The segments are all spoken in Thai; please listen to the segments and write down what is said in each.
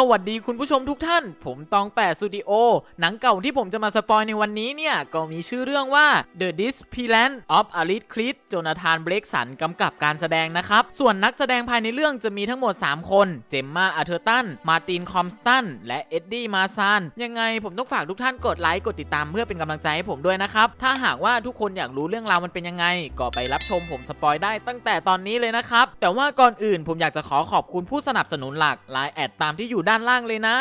สวัสดีคุณผู้ชมทุกท่าน ผมตองแปดสตูดิโอ หนังเก่าที่ผมจะมาสปอยในวันนี้เนี่ย ก็มีชื่อเรื่องว่า The Disneyland of a l i t c r i s โจนาธานเบรกสันกำกับการแสดงนะครับ ส่วนนักแสดงภายในเรื่องจะมีทั้งหมด 3 คน เจมมาอาเทอร์ตัน มาตินคอมสตัน และเอ็ดดี้มาซาน ยังไงผมต้องฝากทุกท่านกดไลค์ กดติดตามเพื่อเป็นกำลังใจให้ผมด้วยนะครับ ถ้าหากว่าทุกคนอยากรู้เรื่องราวมันเป็นยังไง ก็ไปรับชมผมสปอยได้ตั้งแต่ตอนนี้เลยนะครับ แต่ว่าก่อนอื่นผมอยากจะขอขอบคุณผู้สนับสนุนหลักไลน์แอดตามที่อยู่ด้านล่างเลยนะ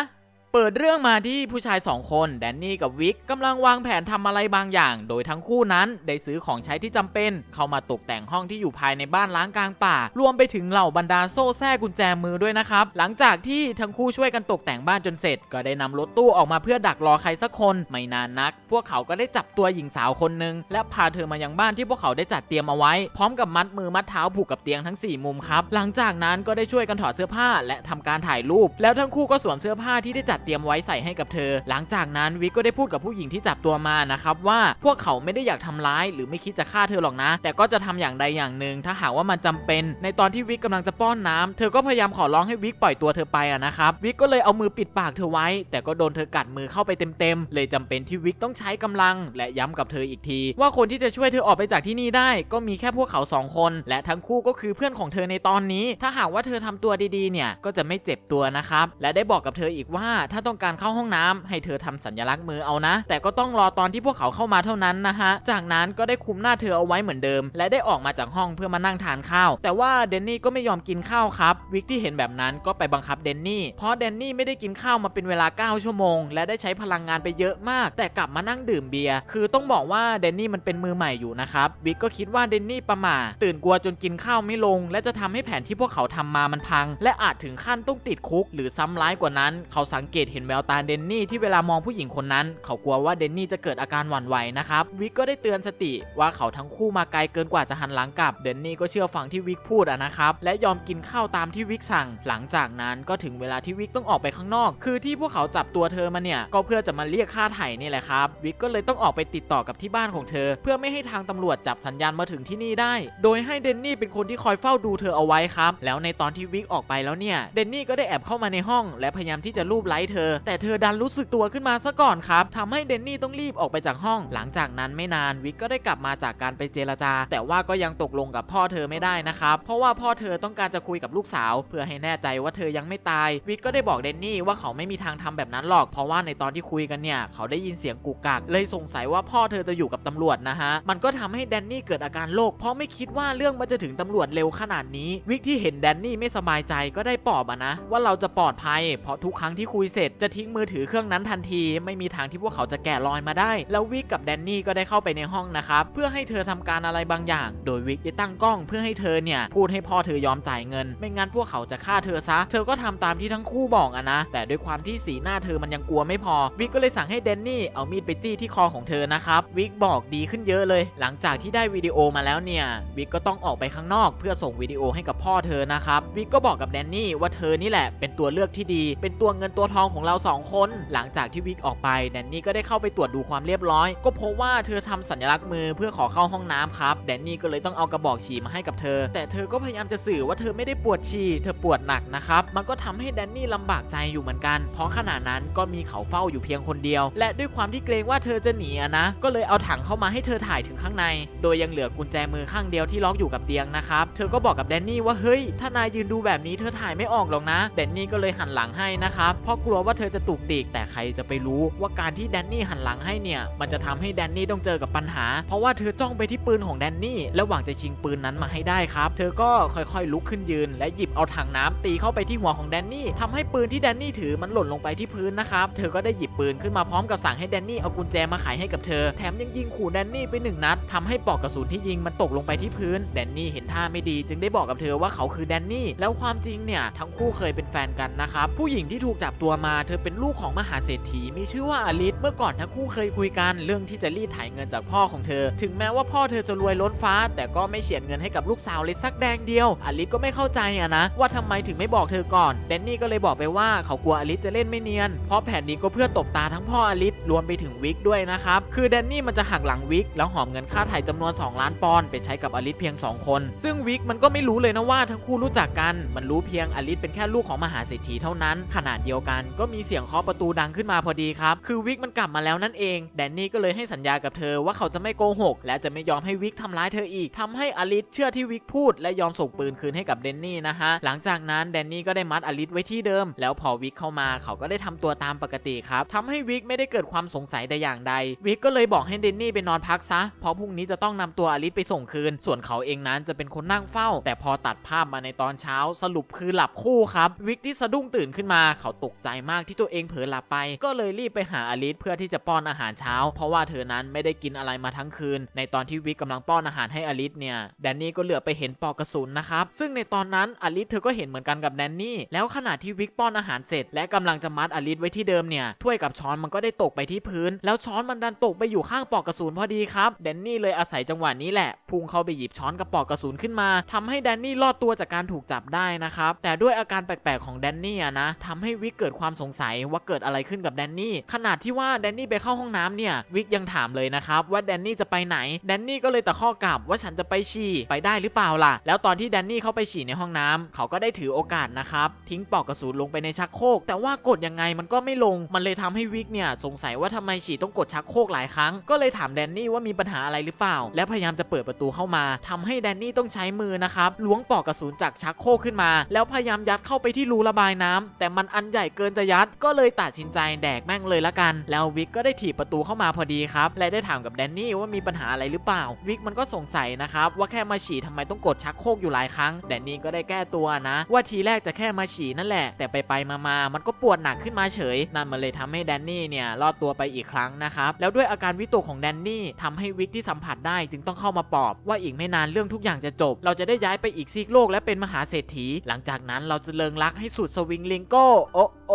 เปิดเรื่องมาที่ผู้ชายสองคนแดนนี่กับวิกกำลังวางแผนทำอะไรบางอย่าง โดยทั้งคู่นั้นได้ซื้อของใช้ที่จำเป็น เข้ามาตกแต่งห้องที่อยู่ภายในบ้านล้างกลางป่า รวมไปถึงเหล่าบรรดาโซ่แส้กุญแจมือด้วยนะครับ หลังจากที่ทั้งคู่ช่วยกันตกแต่งบ้านจนเสร็จ ก็ได้นำรถตู้ออกมาเพื่อดักรอใครสักคนไม่นานนัก พวกเขาก็ได้จับตัวหญิงสาวคนหนึ่งและพาเธอมายังบ้านที่พวกเขาได้จัดเตรียมเอาไว้ พร้อมกับมัดมือมัดเท้าผูกกับเตียงทั้งสี่มุมครับหลังจากนั้นก็ได้ช่วยกันถอดเสื้อผ้า และทำการถ่ายรูป แล้วทั้งคู่ก็สวมเสื้อผ้าที่ได้จัดเตรียมไว้ใส่ให้กับเธอ หลังจากนั้นวิกก็ได้พูดกับผู้หญิงที่จับตัวมานะครับว่าพวกเขาไม่ได้อยากทำร้าย หรือไม่คิดจะฆ่าเธอหรอกนะ แต่ก็จะทำอย่างใดอย่างหนึ่ง ถ้าหากว่ามันจำเป็น ในตอนที่วิกกำลังจะป้อนน้ำเธอก็พยายามขอร้องให้วิกปล่อยตัวเธอไปอะนะครับวิกก็เลยเอามือปิดปากเธอไว้ แต่ก็โดนเธอกัดมือเข้าไปเต็มๆเลยจำเป็นที่วิกต้องใช้กำลัง และย้ำกับเธออีกที ว่าคนที่จะช่วยเธอออกไปจากที่นี่ได้ ก็มีแค่พวกเขาสองคน และทั้งคู่ก็คือเพื่อนของเธอในตอนนี้ ถ้าหากว่าเธอทำตัวดีๆเนี่ยก็จะไม่เจ็บตัวนะครับและได้บอกกับเธออีกว่าถ้าต้องการเข้าห้องน้ำให้เธอทำสัญลักษณ์มือเอานะ แต่ก็ต้องรอตอนที่พวกเขาเข้ามาเท่านั้นนะฮะ จากนั้นก็ได้คุมหน้าเธอเอาไว้เหมือนเดิม และได้ออกมาจากห้องเพื่อมานั่งทานข้าว แต่ว่าเดนนี่ก็ไม่ยอมกินข้าวครับวิกที่เห็นแบบนั้นก็ไปบังคับเดนนี่เพราะเดนนี่ไม่ได้กินข้าวมาเป็นเวลา 9 ชั่วโมง และได้ใช้พลังงานไปเยอะมาก แต่กลับมานั่งดื่มเบียร์คือต้องบอกว่าเดนนี่มันเป็นมือใหม่อยู่นะครับวิกก็คิดว่าเดนนี่ประมาตื่นกลัวจนกินข้าวไม่ลง และจะทำให้แผนที่พวกเขาทำมามันพัง และอาจถึงขั้นต้องติดคุก หรือซ้ำร้ายกว่านั้น เขาสังเกตเห็นแววตาเดนนี่ที่เวลามองผู้หญิงคนนั้น เขากลัวว่าเดนนี่จะเกิดอาการหวั่นไหวนะครับวิกก็ได้เตือนสติว่าเขาทั้งคู่มาไกลเกินกว่าจะหันหลังกลับเดนนี่ก็เชื่อฟังที่วิกพูดอะนะครับและยอมกินข้าวตามที่วิกสั่ง หลังจากนั้นก็ถึงเวลาที่วิกต้องออกไปข้างนอก คือที่พวกเขาจับตัวเธอมาเนี่ยก็เพื่อจะมาเรียกค่าไถ่นี่แหละครับวิกก็เลยต้องออกไปติดต่อกับที่บ้านของเธอ เพื่อไม่ให้ทางตำรวจจับสัญญาณมาถึงที่นี่ได้ โดยให้เดนนี่เป็นคนที่คอยเฝ้าดูเธอเอาไว้ครับแล้วในตอนที่วิกออกไปแล้วเนี่ยเดนนี่ก็ได้แอบเข้ามาในห้อง และพยายามที่จะลูบไล้เธอ แต่เธอดันรู้สึกตัวขึ้นมาซะก่อนครับทำให้เดนนี่ต้องรีบออกไปจากห้อง หลังจากนั้นไม่นานวิกก็ได้กลับมาจากการไปเจรจา แต่ว่าก็ยังตกลงกับพ่อเธอไม่ได้นะครับเพราะว่าพ่อเธอต้องการจะคุยกับลูกสาว เพื่อให้แน่ใจว่าเธอยังไม่ตายวิกก็ได้บอกเดนนี่ว่าเขาไม่มีทางทำแบบนั้นหรอกเพราะว่าในตอนที่คุยกันเนี่ยเขาได้ยินเสียงกุกกักเลยสงสัยว่าพ่อเธอจะอยู่กับตำรวจนะฮะมันก็ทำให้แดนนี่เกิดอาการโรคเพราะไม่คิดว่าเรื่องมันจะถึงตำรวจเร็วขนาดนี้ วิกที่เห็นแดนนี่ไม่สบายใจก็ได้ปลอบอะนะว่าเราจะปลอดภัย เพราะทุกครั้งที่คุยเสร็จจะทิ้งมือถือเครื่องนั้นทันที ไม่มีทางที่พวกเขาจะแกะรอยมาได้ แล้ววิกกับแดนนี่ก็ได้เข้าไปในห้องนะครับเพื่อให้เธอทำการอะไรบางอย่าง โดยวิกได้ตั้งกล้องเพื่อให้เธอเนี่ยพูดให้พ่อเธอยอมจ่ายเงิน ไม่งั้นพวกเขาจะฆ่าเธอซะ เธอก็ทำตามที่ทั้งคู่บอกอะนะ แต่ด้วยความที่สีหน้าเธอมันยังกลัวไม่พอ วิกก็เลยสั่งให้แดนนี่เอามีดไปจี้ที่คอของเธอนะครับ วิกบอกดีขึ้นเยอะเลย หลังจากที่ได้วิดีโอมาแล้วเนี่ย วิกก็ต้องออกไปข้างนอก เพื่อส่งวิดีโอให้กับพ่อเธอนะครับ วิกก็บอกกับแดนนี่ว่าเธอนี่แหละเป็นตัวเลือกที่ดี เป็นตัวเงินตัวทองของเราสองคน หลังจากที่วิกออกไปแดนนี่ก็ได้เข้าไปตรวจดูความเรียบร้อย ก็พบว่าเธอทำสัญลักษณ์มือเพื่อขอเข้าห้องน้ำครับแดนนี่ก็เลยต้องเอากระบอกฉี่มาให้กับเธอ แต่เธอก็พยายามจะสื่อว่าเธอไม่ได้ปวดฉี่เธอปวดหนักนะครับมันก็ทำให้แดนนี่ลำบากใจอยู่เหมือนกัน เพราะขณะนั้นก็มีเขาเฝ้าอยู่เพียงคนเดียว และด้วยความที่เกรงว่าเธอจะหนีนะ ก็เลยเอาถังเข้ามาให้เธอถ่ายถึงข้างใน โดยยังเหลือกุญแจมือข้างเดียวที่ล็อกอยู่กับเตียงนะครับเธอก็บอกกับแดนนี่ว่าเฮ้ยถ้านายยืนดูแบบนี้เธอถ่ายไม่ออกหรอกนะแดนนี่ก็เลยหันหลังให้นะครับเพราะกลัวว่าเธอจะตุกติกแต่ใครจะไปรู้ว่าการที่แดนนี่หันหลังให้เนี่ย มันจะทำให้แดนนี่ต้องเจอกับปัญหา เพราะว่าเธอจ้องไปที่ปืนของแดนนี่และหวังจะชิงปืนนั้นมาให้ได้ครับ เธอก็ค่อยๆ ลุกขึ้นยืน และหยิบเอาถังน้ำตีเข้าไปที่หัวของแดนนี่ทำให้ปืนที่แดนนี่ถือมันหล่นลงไปที่พื้นนะครับเธอก็ได้หยิบปืนขึ้นมาพร้อมกับสั่งให้แดนนี่เอากุญแจมาไขให้กับเธอแถมยังยิงขู่แดนนี่ไปหนึ่งนัดทำให้ปลอกกระสุนที่ยิงมันตกลงไปที่พื้นแดนนี่เห็นท่าไม่ดีจึงได้บอกกับเธอว่าเขาคือแดนนี่แล้วความจริงเนี่ยทั้งคู่เคยเป็นแฟนกันนะครับผู้หญิงที่ถูกจับตัวมาเธอเป็นลูกของมหาเศรษฐีมีชื่อว่าอลิสเมื่อก่อนทั้งคู่เคยคุยกันเรื่องที่จะรีดไถเงินจากพ่อของเธอ ถึงแม้ว่าพ่อเธอจะรวยล้นฟ้า แต่ก็ไม่เฉียดเงินให้กับลูกสาวเลยสักแดงเดียว อลิสก็ไม่เข้าใจอะนะ ว่าทำไมถึงไม่บอกเธอก่อนแดนนี่ก็เลยบอกไปว่าเขากลัวอลิสจะเล่นไม่เนียน เพราะแผนนี้ก็เพื่อตบตาทั้งพ่ออลิสรวมไปถึงวิกด้วยนะครับคือแดนนี่มันจะหักหลังวิกแล้วหอมเงินค่าไถ่จำนวน 2 ล้านปอนด์ไปใช้กับอลิสเพียง 2 คน ซึ่งวิกมันก็ไม่รู้เลยนะว่าทั้งคู่รู้จักกัน มันรู้เพียงอลิสเป็นแค่ลูกของมหาเศรษฐีเท่านั้นขนาดเดียวกันก็มีเสียงเคาะประตูดังขึ้นมาพอดีครับ คือวิกมันกลับมาแล้วนั่นเอง แดนนี่ก็เลยให้สัญญากับเธอว่าเขาจะไม่โกหก และจะไม่ยอมให้วิกทำร้ายเธออีกทำให้อลิสเชื่อที่วิกพูด และยอมส่งปืนคืนให้กับเดนนี่นะฮะ หลังจากนั้นแดนนี่ก็ได้มัดอลิสไว้ที่เดิม แล้วพอวิกเข้ามาเขาก็ได้ทำตัวตามปกติครับทำให้วิกไม่ได้เกิดความสงสัยใดอย่างใด วิกก็เลยบอกให้เดนนี่ไปนอนพักซะ เพราะพรุ่งนี้จะต้องนำตัวอลิสไปส่งคืน ส่วนเขาเองนั้นจะเป็นคนนั่งเฝ้า แต่พอตัดภาพมาในตอนเช้าสรุปคือหลับคู่ครับ วิกที่สะดุ้งตื่นขึ้นมาเขาตกใจมากที่ตัวเองเผลอหลับไป ก็เลยรีบไปหาอลิสเพื่อที่จะป้อนอาหารเช้า เพราะว่าเธอนั้นไม่ได้กินอะไรมาทั้งคืน ในตอนที่วิกกำลังป้อนอาหารให้อลิสเนี่ยแดนนี่ก็เหลือไปเห็นปอกกระสุนนะครับซึ่งในตอนนั้นอลิสเธอก็เห็นเหมือนกันกับแดนนี่แล้วขณะที่วิกป้อนอาหารเสร็จ และกำลังจะมัดอลิสไว้ที่เดิมเนี่ยถ้วยกับช้อนมันก็ได้ตกไปที่พื้น แล้วช้อนมันดันตกไปอยู่ข้างปอกกระสุนพอดีครับแดนนี่เลยอาศัยจังหวะนี้แหละพุ่งเข้าไปหยิบช้อนกับปอกกระสุนขึ้นมาทำให้แดนนี่รอดตัวจากการถูกจับได้นะครับแต่ด้วยอาการแปลกๆของแดนนี่นะทำให้วิกเกิดความสงสัยว่าเกิดอะไรขึ้นกับแดนนี่ขนาดที่ว่าแดนนี่ไปเข้าห้องน้ำเนี่ยวิกยังถามเลยนะครับว่าแดนนี่จะไปไหนแดนนี่ก็เลยตะข้อกลับว่าฉันจะไปฉี่ไปได้หรือเปล่าล่ะ แล้วตอนที่แดนนี่เข้าไปฉี่ในห้องน้ำเขาก็ได้ถือโอกาสนะครับทิ้งปลอกกระสุนลงไปในชักโครกแต่ว่ากดยังไงมันก็ไม่ลงมันเลยทำให้วิกเนี่ยสงสัยว่าทำไมฉี่ต้องกดชักโครกหลายครั้ง ก็เลยถามแดนนี่ว่ามีปัญหาอะไรหรือเปล่า และพยายามจะเปิดประตูเข้ามาทำให้แดนนี่ต้องใช้มือนะครับล้วงปลอกกระสุนจากชักโครกขึ้นมา แล้วพยายามยัดเข้าไปที่รูระบายน้ำแต่มันอันใหญ่เกินจะยัดก็เลยตัดสินใจแดกแม่งเลยละกัน แล้ววิกก็ได้ถีบประตูเข้ามาพอดีครับ และได้ถามกับแดนนี่ว่ามีปัญหาอะไรหรือเปล่า วิกมันก็สงสัยนะครับว่าแค่มาฉี่ทำไมต้องกดชักโครกอยู่หลายครั้ง แดนนี่ก็ได้แก้ตัวนะ ว่าทีแรกจะแค่มาฉี่นั่นแหละ แต่ไปไปมามามันก็ปวดหนักขึ้นมาเฉย นั่นมันเลยทำให้แดนนี่เนี่ยรอดตัวไปอีกครั้งนะครับ แล้วด้วยอาการวิตกของแดนนี่ทำให้วิกที่สัมผัสได้จึงต้องเข้ามาปลอบ ว่าอีกไม่นานเรื่องทุกอย่างจะจบ เราจะได้ย้ายไปอีกซีกโลกและเป็นมหาเศรษฐี หลังจากนั้นเราจะเลิงรักให้สุดสวิงลิงโก้โอโอ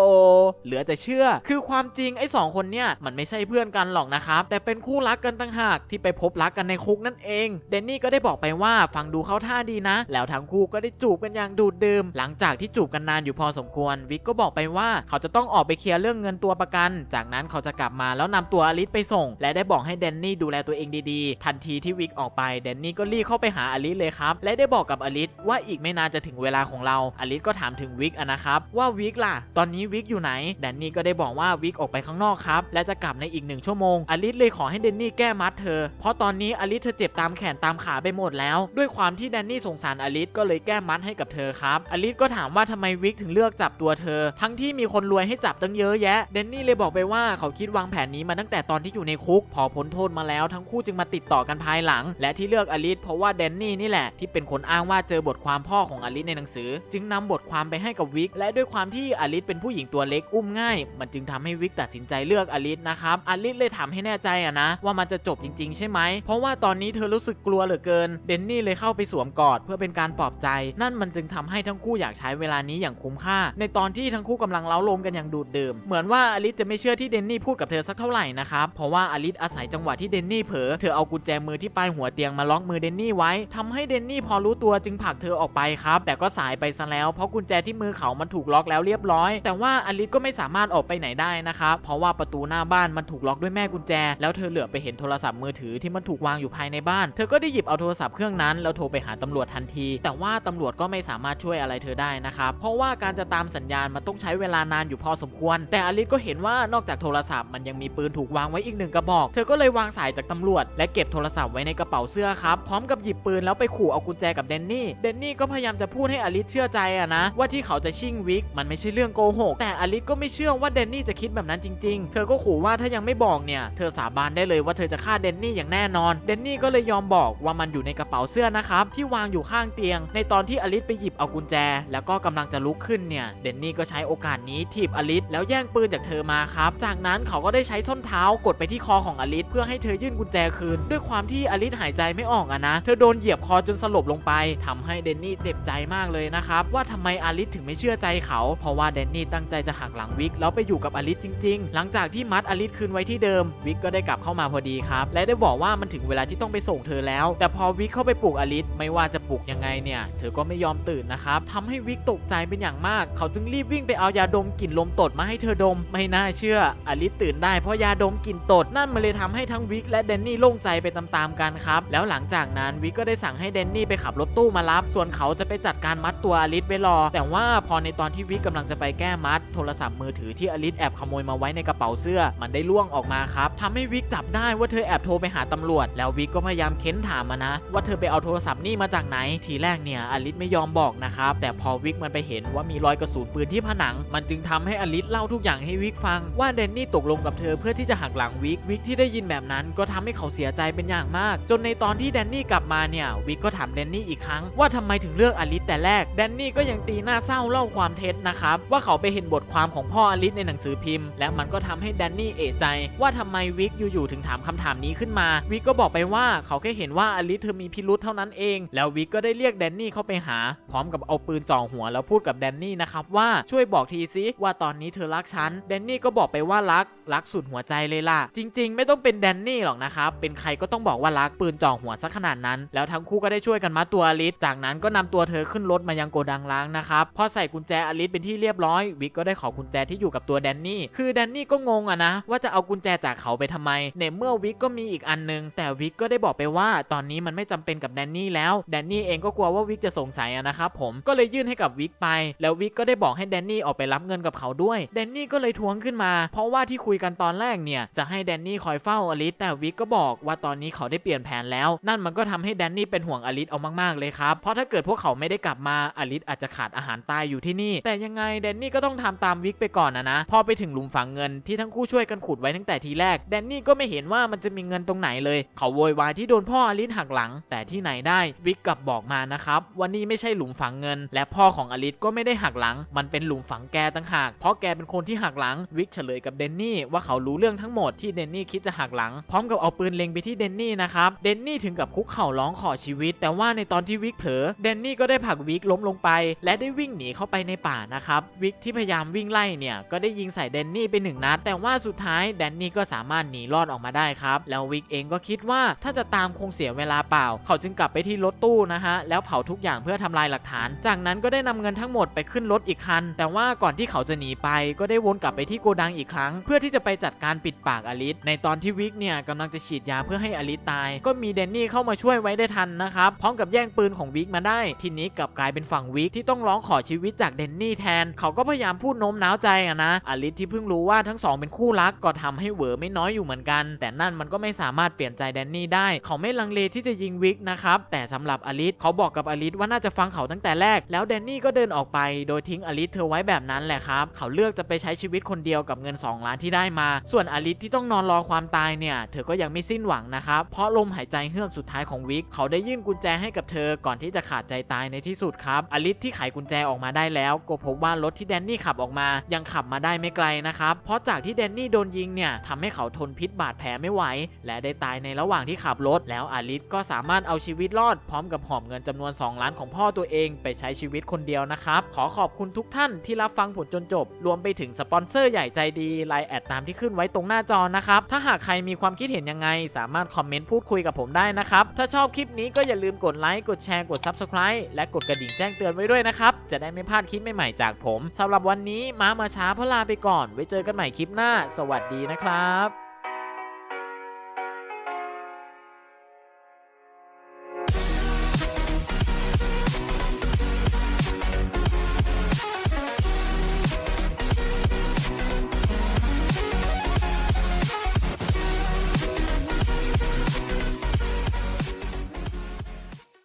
เหลือจะเชื่อ คือความจริงไอ้สองคนเนี่ยมันไม่ใช่เพื่อนกันหรอกนะครับ แต่เป็นคู่รักกันต่างหากที่ไปพบรักกันในคุกนั่นเอง เดนนี่ก็ได้บอกไปว่าฟังดูเข้าท่าดีนะ แล้วทั้งคู่ก็ได้จูบกันอย่างดูดดื่ม หลังจากที่จูบกันนานอยู่พอสมควร วิกก็บอกไปว่าเขาจะต้องออกไปเคลียร์เรื่องเงินตัวประกัน จากนั้นเขาจะกลับมาแล้วนำตัวอลิสไปส่ง และได้บอกให้แดนนี่ดูแลตัวเองดีๆ ทันทีที่วิกออกไปแดนนี่ก็รีบเข้าไปหาอลิสเลยครับ และได้บอกกับอลิสว่าอีกไม่นานจะถึงเวลาของเราอลิสก็ถามถึงวิกนะครับว่าวิกล่ะ ตอนนี้วิกอยู่ไหน แดนนี่ก็ได้บอกว่าวิกออกไปข้างนอกครับ และจะกลับในอีกหนึ่งชั่วโมง อลิสเลยขอให้แดนนี่แก้มัดเธอ เพราะตอนนี้อลิสเธอเจ็บตามแขนตามขาไปหมดแล้ว ด้วยความที่แดนนี่สงสารอลิสก็เลยแก้มัดให้กับเธอครับ อลิสก็ถามว่าทำไมวิกถึงเลือกจับตัวเธอ ทั้งที่มีคนรวยให้จับตั้งเยอะแยะ แดนนี่เลยบอกไปว่าเขาคิดวางแผนนี้มาตั้งแต่ตอนที่อยู่ในคุก พอพ้นโทษมาแล้วทั้งคู่จึงมาติดต่อกันภายหลัง และที่เลือกอลิสเพราะว่าแดนนี่นี่แหละที่เป็นคนอ้างว่าเจอบทความพ่อของอลิสในหนังสือ จึงนำบทความไปให้กับวิกและด้วยความที่อลิสเป็นผู้หญิงตัวเล็กอุ้มง่าย มันจึงทำให้วิกตัดสินใจเลือกอลิสนะครับอลิสเลยถามให้แน่ใจอะนะ ว่ามันจะจบจริง ๆ ใช่ไหม เพราะว่าตอนนี้เธอรู้สึกกลัวเหลือเกิน เดนนี่เลยเข้าไปสวมกอดเพื่อเป็นการปลอบใจ นั่นมันจึงทำให้ทั้งคู่อยากใช้เวลานี้อย่างคุ้มค่า ในตอนที่ทั้งคู่กำลังเล้าลมกันอย่างดูดดื่ม เหมือนว่าอลิสจะไม่เชื่อที่เดนนี่พูดกับเธอสักเท่าไหร่นะครับ เพราะว่าอลิสอาศัยจังหวะที่เดนนี่เผลอ เธอเอากุญแจมือที่ปลายหัวเตียงมาล็อกมือเดนนี่ไว้ทำให้เดนนี่พอรู้ตัวจึงผลักเธอออกไปครับ แต่ก็สายไปซะแล้ว เพราะกุญแจที่มือเขามันถูกล็อกแล้วเรียบร้อย แต่ว่าอลิสก็ไม่สามารถออกไปไหนได้นะครับเพราะว่าประตูหน้าบ้านมันถูกล็อกด้วยแม่กุญแจ แล้วเธอเหลือไปเห็นโทรศัพท์มือถือที่มันถูกวางอยู่ภายในบ้าน เธอก็ได้หยิบเอาโทรศัพท์เครื่องนั้นแล้วโทรไปหาตำรวจทันที แต่ว่าตำรวจก็ไม่สามารถช่วยอะไรเธอได้นะครับเพราะว่าการจะตามสัญญาณมันต้องใช้เวลานานอยู่พอสมควร แต่อลิสก็เห็นว่านอกจากโทรศัพท์มันยังมีปืนถูกวางไว้อีกหนึ่งกระบอก เธอก็เลยวางสายจากตำรวจ และเก็บโทรศัพท์ไว้ในกระเป๋าเสื้อครับพร้อมกับหยิบปืนแล้วไปขู่เอากุญแจกับเดนนี่เดนนี่ก็พยายามจะพูดให้อลิสเชื่อใจอะนะ ว่าที่เขาจะชิ่งวิกมันไม่ใช่เรื่องโกหกแต่อลิสก็ไม่เชื่อว่าเดนนี่จะคิดแบบนั้นจริง ๆ เธอก็ขู่ว่าถ้ายังไม่บอกเนี่ยเธอสาบานได้เลยว่าเธอจะฆ่าเดนนี่อย่างแน่นอน เดนนี่ก็เลยยอมบอกว่ามันอยู่ในกระเป๋าเสื้อนะครับที่วางอยู่ข้างเตียง ในตอนที่อลิสไปหยิบเอากุญแจ แล้วก็กำลังจะลุกขึ้นเนี่ยเดนนี่ก็ใช้โอกาสนี้ถีบอลิสแล้วแย่งปืนจากเธอมาครับจากนั้นเขาก็ได้ใช้ส้นเท้ากดไปที่คอของอลิสเพื่อให้เธอยื่นกุญแจคืน ด้วยความที่อลิสหายใจไม่ออกอะนะ เธอโดนเหยียบคอจนสลบลงไปทำให้เดนนี่เจ็บใจมากเลยนะครับว่าทำไมอลิสถึงไม่เชื่อใจเขา เพราะว่าเดนนี่ตั้งใจจะหักหลังวิกแล้วไปอยู่กับอลิสจริง ๆ หลังจากที่มัดอลิสคืนไว้ที่เดิม วิกก็ได้กลับเข้ามาพอดีครับ และได้บอกว่ามันถึงเวลาที่ต้องไปส่งเธอแล้ว แต่พอวิกเข้าไปปลุกอลิสไม่ว่าจะปลุกยังไงเนี่ย เธอก็ไม่ยอมตื่นนะครับทำให้วิกตกใจเป็นอย่างมาก เขาจึงรีบวิ่งไปเอายาดมกลิ่นลมตดมาให้เธอดม ไม่น่าเชื่อ อลิสตื่นได้เพราะยาดมกลิ่นตด นั่นมันเลยทำให้ทั้งวิกและแดนนี่โล่งใจไปตามๆกันครับ แล้วหลังจากนั้นวิกก็ได้สั่งให้แดนนี่ไปขับรถตู้มารับ ส่วนเขาจะไปจัดการมัดตัวอลิสไว้รอ แต่ว่าพอในตอนที่วิกกำลังจะไปแก้มัดโทรศัพท์มือถือที่อลิสแอบขโมยมาไว้ในกระเป๋าเสื้อ มันได้ล่วงออกมาครับทำให้วิกจับได้ว่าเธอแอบโทรไปหาตำรวจ แล้ววิกก็พยายามเค้นถามมานะ ว่าเธอไปเอาโทรศัพท์นี่มาจากไหน ทีแรกเนี่ยอลิสไม่ยอมบอกนะครับแต่พอวิกมันไปเห็นว่ามีรอยกระสุนปืนที่ผนัง มันจึงทำให้อลิสเล่าทุกอย่างให้วิกฟัง ว่าแดนนี่ตกลงกับเธอเพื่อที่จะหักหลังวิกวิกที่ได้ยินแบบนั้นก็ทำให้เขาเสียใจเป็นอย่างมาก จนในตอนที่แดนนี่กลับมาเนี่ยวิกก็ถามแดนนี่อีกครั้งว่าทำไมถึงเลือกอลิสแต่แรกแดนนี่ก็ยังตีหน้าเศร้าเล่าความเท็จนะครับว่าเขาไปเห็นบทความของพ่ออลิสในหนังสือพิมพ์ และมันก็ทำให้แดนนี่เอะใจ ว่าทำไมวิกอยู่ๆถึงถามคำถามนี้ขึ้นมา วิกก็บอกไปว่าเขาแค่เห็นว่าอลิสเธอมีพิรุธเท่านั้นเอง แล้ววิกก็ได้เรียกแดนนี่เข้าไปหา พร้อมกับเอาปืนจ่อหัวแล้วพูดกับแดนนี่นะครับว่าช่วยบอกทีซิว่าตอนนี้เธอรักฉันแดนนี่ก็บอกไปว่ารักรักสุดหัวใจเลยล่ะ จริง ๆ ไม่ต้องเป็นแดนนี่หรอกนะครับเป็นใครก็ต้องบอกว่ารักปืนจ่อหัวซะขนาดนั้น แล้วทั้งคู่ก็ได้ช่วยกันมัดตัวอลิสจากนั้นก็นำตัวเธอขึ้นรถมายังโกดังล้างนะครับพอใส่กุญแจอลิสเป็นที่เรียบร้อยวิกก็ได้ขอกุญแจที่อยู่กับตัวแดนนี่ คือแดนนี่ก็งงอะนะ ว่าจะเอากุญแจจากเขาไปทำไม ในเมื่อวิกก็มีอีกอันนึง แต่วิกก็ได้บอกไปว่า ตอนนี้มันไม่จำเป็นกับแดนนี่แล้ว แดนนี่เองก็กลัวว่าวิกจะสงสัยอะนะครับผม ก็เลยยื่นให้กับวิกไป แล้ววิกก็ได้บอกให้แดนนี่ออกไปรับเงินกับเขาด้วย แดนนี่ก็เลยทวงขึ้นมา เพราะว่าที่คุยกันตอนแรกเนี่ยจะให้แดนนี่คอยเฝ้าอลิสแต่วิกก็บอกว่าตอนนี้เขาได้เปลี่ยนแผนแล้ว นั่นมันก็ทำให้แดนนี่เป็นห่วงอลิสเอามากๆเลยครับ เพราะถ้าเกิดพวกเขาไม่ได้กลับมาอลิสอาจจะขาดอาหารตายอยู่ที่นี่ แต่ยังไงแดนนี่ก็ต้องทำตามวิกไปก่อนนะนะ พอไปถึงหลุมฝังเงินที่ทั้งคู่ช่วยกันขุดไว้ตั้งแต่ทีแรก แดนนี่ก็ไม่เห็นว่ามันจะมีเงินตรงไหนเลย เขาโวยวายที่โดนพ่ออลิสหักหลัง แต่ที่ไหนได้วิกกลับบอกมานะครับว่านี่ไม่ใช่หลุมฝังเงิน และพ่อของอลิสก็ไม่ได้หักหลัง มันเป็นหลุมฝังแกต่างหาก เพราะแกเป็นคนที่หักหลัง วิกเฉลยกับเดนนี่ว่าเขารู้เรื่องทั้งหมดที่เดนนี่คิดจะหักหลัง พร้อมกับเอาปืนเล็งไปที่เดนนี่นะครับเดนนี่ถึงกับคุกเข่าร้องขอชีวิต แต่ว่าในตอนที่วิกเผลอเดนนี่ก็ได้ผลักวิกล้มลงไป และได้วิ่งหนีเข้าไปในป่านะครับวิกที่พยายามวิ่งไล่เนี่ยก็ได้ยิงใส่เดนนี่ไปหนึ่งนัด แต่ว่าสุดท้ายเดนนี่ก็สามารถหนีรอดออกมาได้ครับ แล้ววิกเองก็คิดว่าถ้าจะตามคงเสียเวลาเปล่า เขาจึงกลับไปที่รถตู้นะฮะแล้วเผาทุกอย่างเพื่อทำลายหลักฐาน จากนั้นก็ได้นำเงินทั้งหมดไปขึ้นรถอีกคัน แต่ว่าก่อนที่เขาจะหนีไป ก็ได้วนกลับไปที่โกดังอีกครั้ง เพื่อที่จะไปจัดการปิดปากอลิสในตอนที่วิกเนี่ยกำลังจะฉีดยาเพื่อให้อลิสตาย ก็มีเดนนี่เข้ามาช่วยไว้ได้ทันนะครับพร้อมกับแย่งปืนของวิกมาได้ ทีนี้กลับกลายเป็นฝั่งวิกที่ต้องร้องขอชีวิตจากเดนนี่แทน เขาก็พยายามพูดโน้มน้าวใจอะนะอลิสที่เพิ่งรู้ว่าทั้งสองเป็นคู่รักก็ทำให้เหวอไม่น้อยอยู่เหมือนกัน แต่นั่นมันก็ไม่สามารถเปลี่ยนใจแดนนี่ได้ เขาไม่ลังเลที่จะยิงวิกนะครับแต่สำหรับอลิสเขาบอกกับอลิสว่าน่าจะฟังเขาตั้งแต่แรก แล้วแดนนี่ก็เดินออกไป โดยทิ้งอลิสเธอไว้แบบนั้นแหละครับ เขาเลือกจะไปใช้ชีวิตคนเดียวกับเงิน 2 ล้านที่ได้มา ส่วนอลิสที่ต้องนอนรอความตายเนี่ย เธอก็ยังไม่สิ้นหวังนะครับ เพราะลมหายใจเฮือกสุดท้ายของวิก เขาได้ยื่นกุญแจให้กับเธอก่อนที่จะขาดใจตายในที่สุดครับ อลิสที่ไขกุญแจออกมาได้แล้ว ก็พบว่ารถที่แดนนี่ขับออกมา ยังขับมาได้ไม่ไกลนะครับ เพราะจากที่แดนนี่โดนยิงเนี่ยทำให้เขาทนพิษบาดแผลไม่ไหว และได้ตายในระหว่างที่ขับรถ แล้วอลิสก็สามารถเอาชีวิตรอดพร้อมกับหอบเงินจำนวน 2 ล้านของพ่อตัวเองไปใช้ชีวิตคนเดียวนะครับขอขอบคุณทุกท่านที่รับฟังผลจนจบ รวมไปถึงสปอนเซอร์ใหญ่ใจดีไลน์แอดตามที่ขึ้นไว้ตรงหน้าจอนะครับถ้าหากใครมีความคิดเห็นยังไง สามารถคอมเมนต์พูดคุยกับผมได้นะครับถ้าชอบคลิปนี้ก็อย่าลืมกดไลค์กดแชร์กด Subscribe และกดกระดิ่งแจ้งเตือนไว้ด้วยนะครับจะได้ไม่พลาดคลิปใหม่ๆจากผมสำหรับวันนี้ม้ามาช้าเพราะลาไปก่อน ไว้เจอกันใหม่คลิปหน้า สวัสดีนะครับ